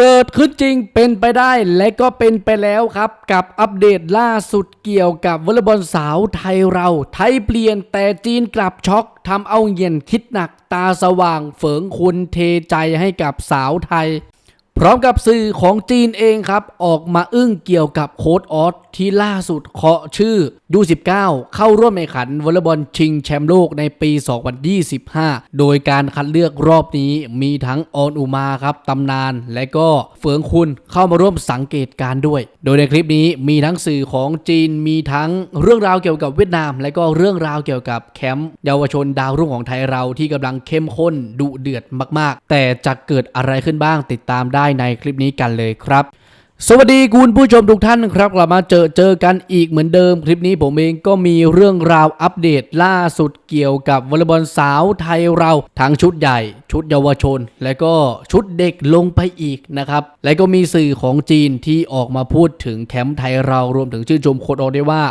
เกิดขึ้นจริงเป็นไปได้และก็เป็นไปแล้วครับ กับอัปเดตล่าสุดเกี่ยวกับวอลเลย์บอลสาวไทยเรา ไทยเปลี่ยนแต่จีนกลับช็อกทำเอาเย็นคิดหนักตาสว่างเฝิงคุณเทใจให้กับสาวไทย พร้อมกับสื่อของจีนเองครับ ออกมาอึ้งเกี่ยวกับโค้ดออสที่ล่าสุดเคาะชื่อยู19 เข้าร่วมในขันวอลเลย์บอลชิงแชมป์โลกในปี 2025 โดยการคัดเลือกรอบนี้มีทั้งออนอุมาครับตำนาน และก็เฟืองคุณเข้ามาร่วมสังเกตการด้วย โดยในคลิปนี้มีทั้งสื่อของจีนมีทั้งเรื่องราวเกี่ยวกับเวียดนาม และก็เรื่องราวเกี่ยวกับแคมป์เยาวชนดาวรุ่งของไทยเราที่กำลังเข้มข้นดุเดือดมาก ๆ แต่จะเกิดอะไรขึ้นบ้างติดตามได้ในคลิปนี้กันเลยครับ สวัสดีคุณผู้ชมทุกท่านครับกลับมาเจอเจอกันอีกเหมือนเดิม คลิปนี้ผมเองก็มีเรื่องราวอัปเดตล่าสุดเกี่ยวกับวอลเลย์บอลสาวไทยเราทั้งชุดใหญ่ ชุดเยาวชน และก็ชุดเด็กลงไปอีกนะครับ และก็มีสื่อของจีนที่ออกมาพูดถึงแคมป์ไทยเรารวมถึงชื่นชมโค้ดออกได้ว่า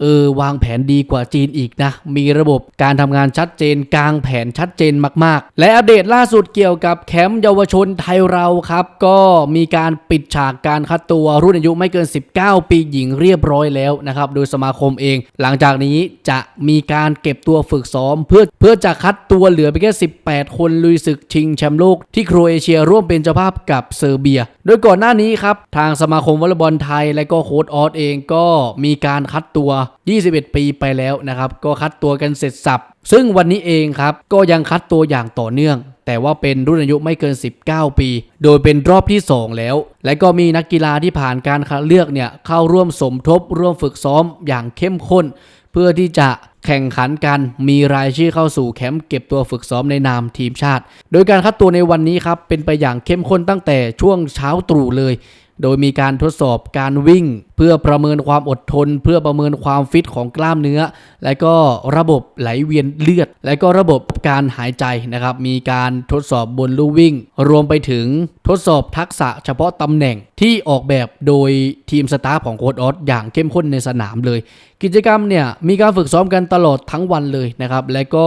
เออวางแผนดีกว่าจีนอีกนะ มีระบบการทำงานชัดเจนกลางแผนชัดเจนมากๆ และอัปเดตล่าสุดเกี่ยวกับแคมป์เยาวชนไทยเราครับ ก็มีการปิดฉากการคัดตัวรุ่นอายุไม่เกิน 19 ปีหญิงเรียบร้อยแล้วนะครับ โดยสมาคมเอง หลังจากนี้จะมีการเก็บตัวฝึกซ้อม เพื่อเพื่อจะคัดตัวเหลือไปแค่ 18 คนลุยศึกชิงแชมป์โลกที่โครเอเชียร่วมเป็นเจ้าภาพกับเซอร์เบีย โดยก่อนหน้านี้ครับทางสมาคมวอลเลย์บอลไทย และก็โค้ดออสเองก็มีการคัดตัว21 ปีไปแล้วนะครับ ก็คัดตัวกันเสร็จสับ ซึ่งวันนี้เองครับ ก็ยังคัดตัวอย่างต่อเนื่อง แต่ว่าเป็นรุ่นอายุไม่เกิน 19 ปี โดยเป็นรอบที่ 2 แล้ว และก็มีนักกีฬาที่ผ่านการคัดเลือกเนี่ยเข้าร่วมสมทบร่วมฝึกซ้อมอย่างเข้มข้น เพื่อที่จะแข่งขันกันมีรายชื่อเข้าสู่แคมป์เก็บตัวฝึกซ้อมในนามทีมชาติ โดยการคัดตัวในวันนี้ครับเป็นไปอย่างเข้มข้นตั้งแต่ช่วงเช้าตรู่เลย โดยมีการทดสอบการวิ่ง เพื่อประเมินความอดทน เพื่อประเมินความฟิตของกล้ามเนื้อ และก็ระบบไหลเวียนเลือด และก็ระบบการหายใจนะครับ มีการทดสอบบนลู่วิ่ง รวมไปถึงทดสอบทักษะเฉพาะตำแหน่งที่ออกแบบโดยทีมสตาฟของโค้ดออสอย่างเข้มข้นในสนามเลย กิจกรรมเนี่ยมีการฝึกซ้อมกันตลอดทั้งวันเลยนะครับ และก็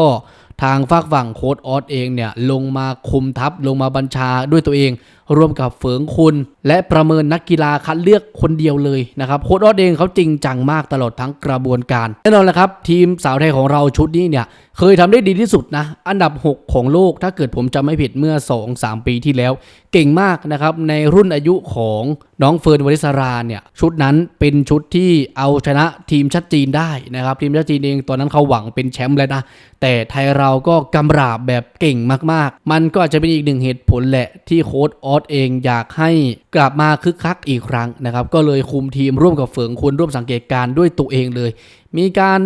ทางฝากฝั่งโค้ดออสเองเนี่ยลงมาคุมทัพลงมาบัญชาด้วยตัวเอง ร่วมกับเฟิงคุณ และประเมินนักกีฬาคัดเลือกคนเดียวเลยนะครับโค้ดออสเองเขาจริงจังมากตลอดทั้งกระบวนการแน่นอนแหละครับ ทีมสาวไทยของเราชุดนี้เนี่ยเคยทำได้ดีที่สุดนะอันดับ 6 ของโลกถ้าเกิดผมจำไม่ผิดเมื่อ 2-3 ปีที่แล้ว เก่งมากนะครับในรุ่นอายุของน้องเฟิร์นวริศราเนี่ยชุดนั้นเป็นชุดที่เอาชนะทีมชาติจีนได้นะครับทีมชาติจีนเองตอนนั้นเขาหวังเป็นแชมป์แล้วนะแต่ไทยเราก็กำราบแบบเก่งมากๆ มันก็อาจจะเป็นอีกหนึ่งเหตุผลแหละที่โค้ดออสเองอยากให้กลับมาคึกคักอีกครั้งนะครับ ก็เลยคุมทีมร่วมกับเฟิงคุณร่วมสังเกตการ์ด้วยตัวเองเลย มีการ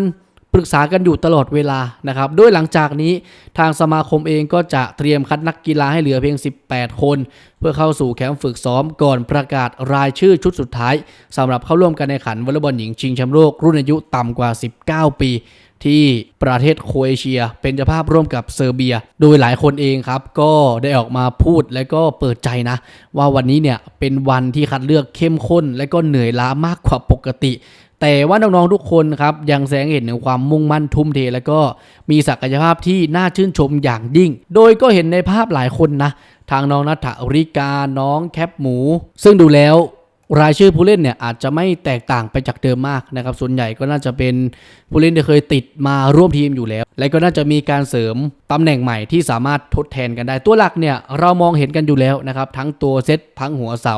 ปรึกษากันอยู่ตลอดเวลานะครับด้วยหลังจากนี้ทางสมาคมเองก็จะเตรียมคัดนักกีฬาให้เหลือเพียง 18 คน เพื่อเข้าสู่แคมป์ฝึกซ้อมก่อนประกาศรายชื่อชุดสุดท้ายสำหรับเข้าร่วมการแข่งขันวอลเลย์บอลหญิงชิงแชมป์โลกรุ่นอายุต่ำกว่า 19 ปี ที่ประเทศโครเอเชีย เป็นเจ้าภาพร่วมกับเซอร์เบีย โดยหลายคนเองครับ ก็ได้ออกมาพูดและก็เปิดใจนะ ว่าวันนี้เนี่ยเป็นวันที่คัดเลือกเข้มข้น และก็เหนื่อยล้ามากกว่าปกติแต่ว่าน้องๆทุกคนครับยังแสดงเห็นถึงความมุ่งมั่นทุ่มเท และก็มีศักยภาพที่น่าชื่นชมอย่างยิ่ง โดยก็เห็นในภาพหลายคนนะ ทางน้องนัทริกาน้องแคปหมู ซึ่งดูแล้ว รายชื่อผู้เล่นเนี่ยอาจจะไม่แตกต่างไปจากเดิมมากนะครับ ส่วนใหญ่ก็น่าจะเป็นผู้เล่นที่เคยติดมาร่วมทีมอยู่แล้ว และก็น่าจะมีการเสริมตำแหน่งใหม่ที่สามารถทดแทนกันได้ ตัวหลักเนี่ยเรามองเห็นกันอยู่แล้วนะครับ ทั้งตัวเซตทั้งหัวเสา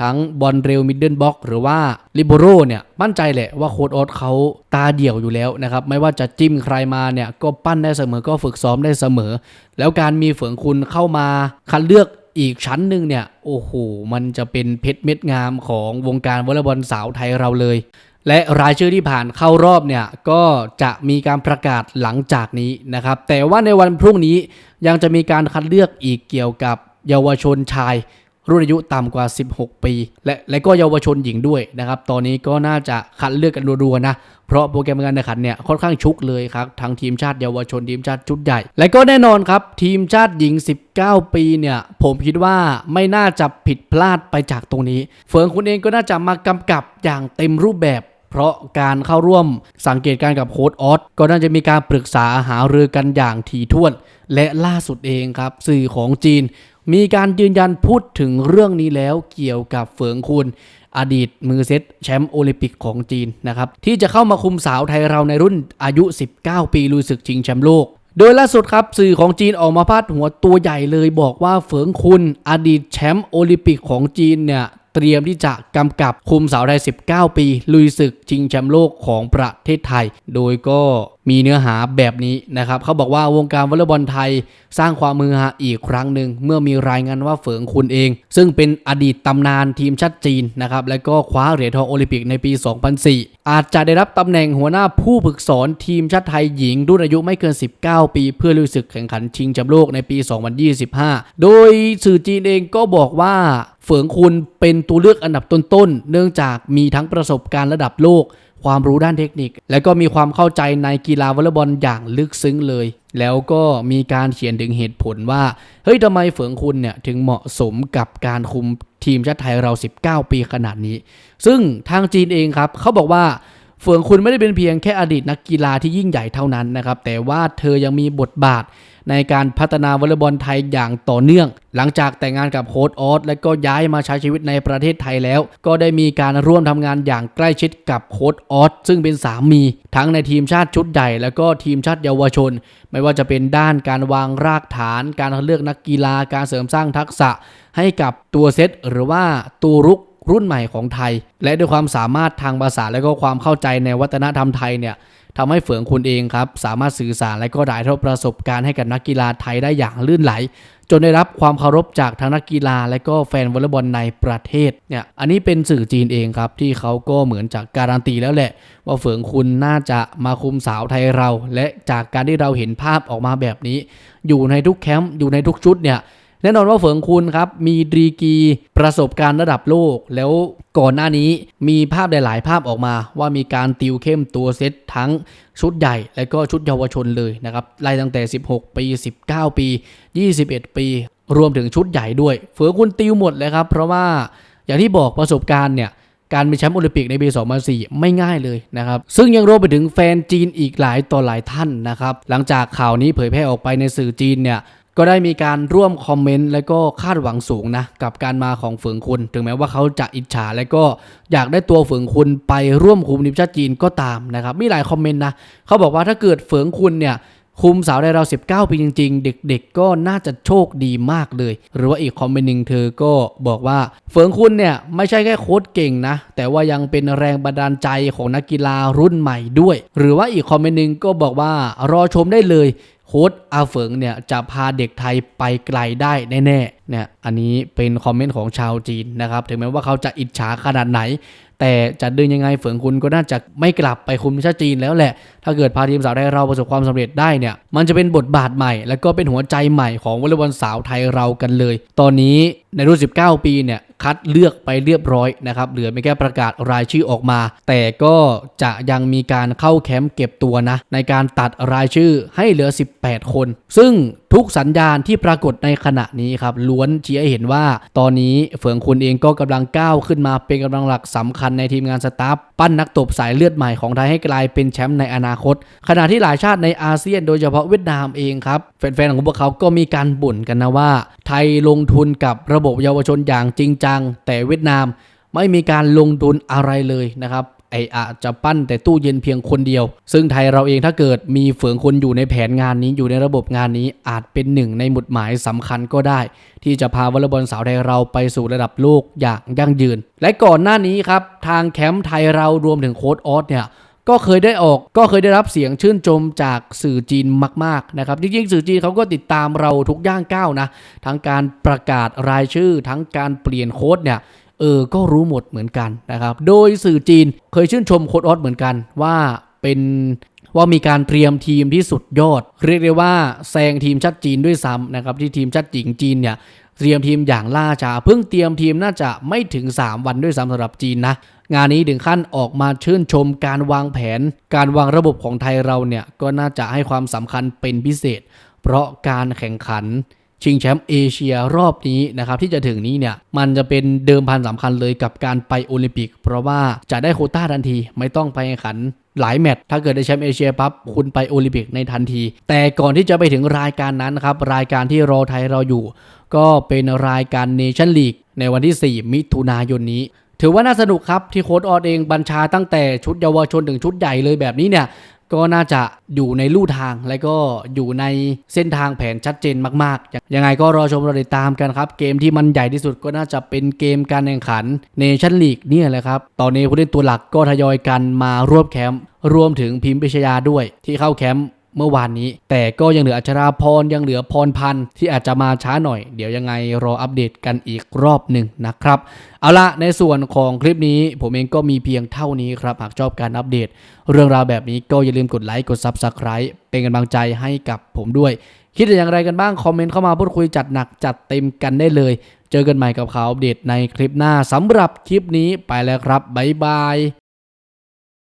ทั้งบอลเร็วมิดเดิลบ็อกหรือว่าลิโบโรเนี่ยมั่นใจแหละว่าโค้ดออสเขาตาเดี่ยวอยู่แล้วนะครับ ไม่ว่าจะจิ้มใครมาเนี่ยก็ปั้นได้เสมอก็ฝึกซ้อมได้เสมอ แล้วการมีเฝืองคุณเข้ามาคัดเลือก อีกชั้นหนึ่งเนี่ยโอ้โหมันจะเป็นเพชรเม็ดงามของวงการวอลเลย์บอลสาวไทยเราเลย และรายชื่อที่ผ่านเข้ารอบเนี่ยก็จะมีการประกาศหลังจากนี้นะครับ แต่ว่าในวันพรุ่งนี้ยังจะมีการคัดเลือกอีกเกี่ยวกับเยาวชนชาย รุ่นอายุต่ำกว่า 16 ปี และและก็เยาวชนหญิงด้วยนะครับ ตอนนี้ก็น่าจะคัดเลือกกันรัวๆนะ เพราะโปรแกรมการแข่งขันเนี่ยค่อนข้างชุกเลยครับ ทั้งทีมชาติเยาวชนทีมชาติชุดใหญ่ และก็แน่นอนครับ ทีมชาติหญิง 19 ปีเนี่ย ผมคิดว่าไม่น่าจะผิดพลาดไปจากตรงนี้ เฟิงคุณเองก็น่าจะมากำกับอย่างเต็มรูปแบบเพราะการเข้าร่วมสังเกตการณ์กับโค้ดออสก็น่าจะมีการปรึกษาหารือกันอย่างถี่ถ้วน และล่าสุดเองครับ สื่อของจีน มีการยืนยันพูดถึงเรื่องนี้แล้วเกี่ยวกับเฟิงคุณอดีตมือเซตแชมป์โอลิมปิกของจีนนะครับที่จะเข้ามาคุมสาวไทยเราในรุ่นอายุ 19 ปีลุยศึกชิงแชมป์โลกโดยล่าสุดครับสื่อของจีนออกมาพาดหัวตัวใหญ่เลยบอกว่าเฟิงคุณอดีตแชมป์โอลิมปิกของจีนเนี่ย เตรียมที่จะกำกับคุมสาวไทย 19 ปี ลุยศึกชิงแชมป์โลกของประเทศไทย โดยก็มีเนื้อหาแบบนี้นะครับ เขาบอกว่าวงการวอลเลย์บอลไทยสร้างความมือฮาอีกครั้งหนึ่ง เมื่อมีรายงานว่าเฝิงคุณเอง ซึ่งเป็นอดีตตำนานทีมชาติจีนนะครับ และก็คว้าเหรียญทองโอลิมปิกในปี 2004 อาจจะได้รับตำแหน่งหัวหน้าผู้ฝึกสอนทีมชาติไทยหญิงรุ่นอายุไม่เกิน 19 ปี เพื่อลุยศึกแข่งขันชิงแชมป์โลกในปี 2025 โดยสื่อจีนเองก็บอกว่า เฝิงคุณเป็นตัวเลือกอันดับต้นๆ เนื่องจากมีทั้งประสบการณ์ระดับโลก ความรู้ด้านเทคนิค และก็มีความเข้าใจในกีฬาวอลเลย์บอลอย่างลึกซึ้งเลย แล้วก็มีการเขียนถึงเหตุผลว่า เฮ้ยทำไมเฝิงคุณเนี่ยถึงเหมาะสมกับการคุมทีมชาติไทยเรา 19 ปีขนาดนี้ ซึ่งทางจีนเองครับเขาบอกว่า เฟืองคุณไม่ได้เป็นเพียงแค่อดีตนักกีฬาที่ยิ่งใหญ่เท่านั้นนะครับ แต่ว่าเธอยังมีบทบาทในการพัฒนาวอลเลย์บอลไทยอย่างต่อเนื่อง หลังจากแต่งงานกับโค้ชออสและก็ย้ายมาใช้ชีวิตในประเทศไทยแล้ว ก็ได้มีการร่วมทำงานอย่างใกล้ชิดกับโค้ชออสซึ่งเป็นสามี ทั้งในทีมชาติชุดใหญ่แล้วก็ทีมชาติเยาวชน ไม่ว่าจะเป็นด้านการวางรากฐาน การเลือกนักกีฬาการเสริมสร้างทักษะให้กับตัวเซตหรือว่าตัวรุก รุ่นใหม่ของไทย และด้วยความสามารถทางภาษาและก็ความเข้าใจในวัฒนธรรมไทยเนี่ยทำให้เฝืองคุณเองครับ สามารถสื่อสารและก็ถ่ายทอดประสบการณ์ให้กับนักกีฬาไทยได้อย่างลื่นไหล จนได้รับความเคารพจากทั้งนักกีฬาและก็แฟนวอลเลย์บอลในประเทศเนี่ยอันนี้เป็นสื่อจีนเองครับที่เขาก็เหมือนจากการันตีแล้วแหละ ว่าเฝืองคุณน่าจะมาคุมสาวไทยเรา และจากการที่เราเห็นภาพออกมาแบบนี้ อยู่ในทุกแคมป์อยู่ในทุกชุดเนี่ย แน่นอนว่าเฟิงคุณครับมีดีกีประสบการณ์ระดับโลก แล้วก่อนหน้านี้มีภาพหลาย ๆ ภาพออกมา ว่ามีการติวเข้มตัวเซตทั้งชุดใหญ่และก็ชุดเยาวชนเลยนะครับไล่ตั้งแต่ 16 ปี 19 ปี 21 ปี รวมถึงชุดใหญ่ด้วย เฟิงคุณติวหมดเลยครับ เพราะว่าอย่างที่บอกประสบการณ์เนี่ยการเป็นแชมป์โอลิมปิกในปี 2004 ไม่ง่ายเลยนะครับ ซึ่งยังรวมไปถึงแฟนจีนอีกหลายต่อหลายท่านนะครับ หลังจากข่าวนี้เผยแพร่ออกไปในสื่อจีนเนี่ย ก็ได้มีการร่วมคอมเมนต์และก็คาดหวังสูงนะกับการมาของเฟิงคุณ ถึงแม้ว่าเขาจะอิจฉาและก็อยากได้ตัวเฟิงคุณไปร่วมคุมทีมชาติจีนก็ตามนะครับมีหลายคอมเมนต์นะเขาบอกว่าถ้าเกิดเฟิงคุณเนี่ยคุมสาวได้เรา 19 ปีจริง ๆ เด็ก ๆ ก็น่าจะโชคดีมากเลย หรือว่าอีกคอมเมนต์หนึ่งเธอก็บอกว่า เฟิงคุณเนี่ย ไม่ใช่แค่โค้ชเก่งนะ แต่ว่ายังเป็นแรงบันดาลใจของนักกีฬารุ่นใหม่ด้วย หรือว่าอีกคอมเมนต์หนึ่งก็บอกว่ารอชมได้เลย โค้ดอาเฟิงเนี่ยจะพาเด็กไทยไปไกลได้แน่ๆเนี่ยอันนี้เป็นคอมเมนต์ของชาวจีนนะครับ ถึงแม้ว่าเขาจะอิจฉาขนาดไหน แต่จะดึงยังไงเฟิงคุณก็น่าจะไม่กลับไปคุมทีมชาติจีนแล้วแหละ ถ้าเกิดพาทีมสาวไทยเราประสบความสำเร็จได้เนี่ย มันจะเป็นบทบาทใหม่ และก็เป็นหัวใจใหม่ของวอลเลย์บอลสาวไทยเรากันเลย ตอนนี้ในรุ่น 19 ปีเนี่ยคัดเลือกไปเรียบร้อยนะครับ เหลือไม่แค่ประกาศรายชื่อออกมา แต่ก็จะยังมีการเข้าแคมป์เก็บตัวนะ ในการตัดรายชื่อให้เหลือ 18 คน ซึ่ง ทุกสัญญาณที่ปรากฏในขณะนี้ครับล้วนชี้ให้เห็นว่า ตอนนี้เฟืองคุณเองก็กำลังก้าวขึ้นมาเป็นกำลังหลักสำคัญในทีมงานสตาฟปั้นนักตบสายเลือดใหม่ของไทยให้กลายเป็นแชมป์ในอนาคต ขณะที่หลายชาติในอาเซียน โดยเฉพาะเวียดนามเองครับแฟนๆของพวกเขาก็มีการบ่นกันนะว่า ไทยลงทุนกับระบบเยาวชนอย่างจริงจัง แต่เวียดนามไม่มีการลงทุนอะไรเลยนะครับ ไออาจจะปั้นแต่ตู้เย็นเพียงคนเดียว ซึ่งไทยเราเองถ้าเกิดมีเฟืองคนอยู่ในแผนงานนี้อยู่ในระบบงานนี้อาจเป็นหนึ่งในหมุดหมายสำคัญก็ได้ ที่จะพาวอลเลย์บอลสาวไทยเราไปสู่ระดับโลกอย่างยั่งยืน และก่อนหน้านี้ครับทางแคมป์ไทยเรารวมถึงโค้ดออสเนี่ยก็เคยได้ออกก็เคยได้รับเสียงชื่นชมจากสื่อจีนมากๆนะครับจริงๆสื่อจีนเขาก็ติดตามเราทุกย่างก้าวนะทั้งการประกาศรายชื่อทั้งการเปลี่ยนโค้ดเนี่ย เออ ก็รู้หมดเหมือนกันนะครับ โดยสื่อจีนเคยชื่นชมโค้ดออสเหมือนกันว่าเป็นว่ามีการเตรียมทีมที่สุดยอด เรียกได้ว่าแซงทีมชาติจีนด้วยซ้ำนะครับ ที่ทีมชาติหญิงจีนเนี่ยเตรียมทีมอย่างล่าช้าเพิ่งเตรียมทีมน่าจะไม่ถึง 3 วันด้วยซ้ำสำหรับจีนนะงานนี้ถึงขั้นออกมาชื่นชมการวางแผน การวางระบบของไทยเราเนี่ยก็น่าจะให้ความสำคัญเป็นพิเศษ เพราะการแข่งขัน ชิงแชมป์เอเชียรอบนี้นะครับที่จะถึงนี้เนี่ยมันจะเป็นเดิมพันสำคัญเลยกับการไปโอลิมปิก เพราะว่าจะได้โคต้าทันทีไม่ต้องไปแข่งขันหลายแมตช์ถ้าเกิดได้แชมป์เอเชียปั๊บคุณไปโอลิมปิกในทันที แต่ก่อนที่จะไปถึงรายการนั้นครับรายการที่รอไทยเราอยู่ ก็เป็นรายการเนชั่นลีกในวันที่ 4 มิถุนายนนี้ถือว่าน่าสนุกครับ ที่โค้ดออดเองบัญชาตั้งแต่ชุดเยาวชนถึงชุดใหญ่เลยแบบนี้เนี่ย ก็น่าจะอยู่ในลู่ทางและก็อยู่ในเส้นทางแผนชัดเจนมากๆ ยังไงก็รอชมรอติดตามกันครับ เกมที่มันใหญ่ที่สุดก็น่าจะเป็นเกมการแข่งขันเนชั่นลีกเนี่ยแหละครับ ตอนนี้ผู้เล่นตัวหลักก็ทยอยกันมาร่วมแคมป์รวมถึงพิมพ์ปิชยาด้วยที่เข้าแคมป์ เมื่อวานนี้ แต่ก็ยังเหลืออัชราพรยังเหลือพรพันธ์ที่อาจจะมาช้าหน่อย เดี๋ยวยังไงรออัปเดตกันอีกรอบหนึ่งนะครับ เอาละในส่วนของคลิปนี้ผมเองก็มีเพียงเท่านี้ครับ หากชอบการอัปเดต เรื่องราวแบบนี้ก็อย่าลืมกดไลค์กด Subscribe เป็นกำลังใจให้กับผมด้วย คิดอย่างไรกันบ้างคอมเมนต์เข้ามาพูดคุยจัดหนักจัดเต็มกันได้เลย เจอกันใหม่กับข่าวอัปเดตในคลิปหน้าสำหรับคลิปนี้ไปแล้วครับบ๊ายบาย